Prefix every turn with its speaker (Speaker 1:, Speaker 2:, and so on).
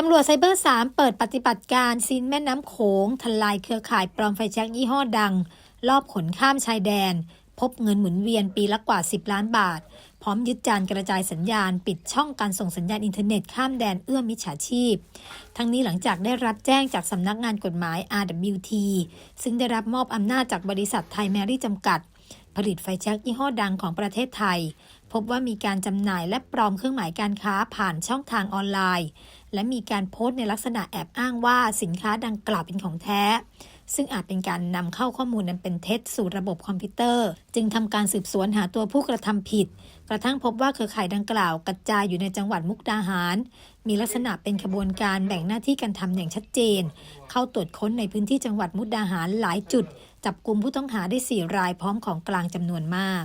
Speaker 1: ตำรวจไซเบอร์ 3 เปิดปฏิบัติการซีนแม่น้ำโขงทลายเครือข่ายปลอมไฟแช็กยี่ห้อดังลอบขนข้ามชายแดน พบเงินหมุนเวียนปีละกว่า 10 ล้านบาท พร้อมยึดจานกระจายสัญญาณ ปิดช่องการส่งสัญญาณอินเทอร์เน็ตข้ามแดนเอื้อมิจฉาชีพ ทั้งนี้หลังจากได้รับแจ้งจากสำนักงานกฎหมาย RWT ซึ่งได้รับมอบอำนาจจากบริษัทไทยแมรี่จำกัด ผลิตไฟแช็กยี่ห้อดังของประเทศไทย พบว่ามีการจำหน่ายและปลอมเครื่องหมายการค้าผ่านช่องทางออนไลน์ และมีการโพสต์ในลักษณะแอบอ้างว่าสินค้าดังกล่าวเป็นของแท้ ซึ่งอาจเป็นการนำเข้าข้อมูลนั้นเป็นเท็จสู่ระบบคอมพิวเตอร์ จึงทำการสืบสวนหาตัวผู้กระทำผิด กระทั่งพบว่าเครือข่ายดังกล่าวกระจายอยู่ในจังหวัดมุกดาหาร มีลักษณะเป็นขบวนการแบ่งหน้าที่การทำอย่างชัดเจน เข้าตรวจค้นในพื้นที่จังหวัดมุกดาหารหลายจุด จับกลุ่มผู้ต้องหาได้ 4 รายพร้อมของกลางจำนวนมาก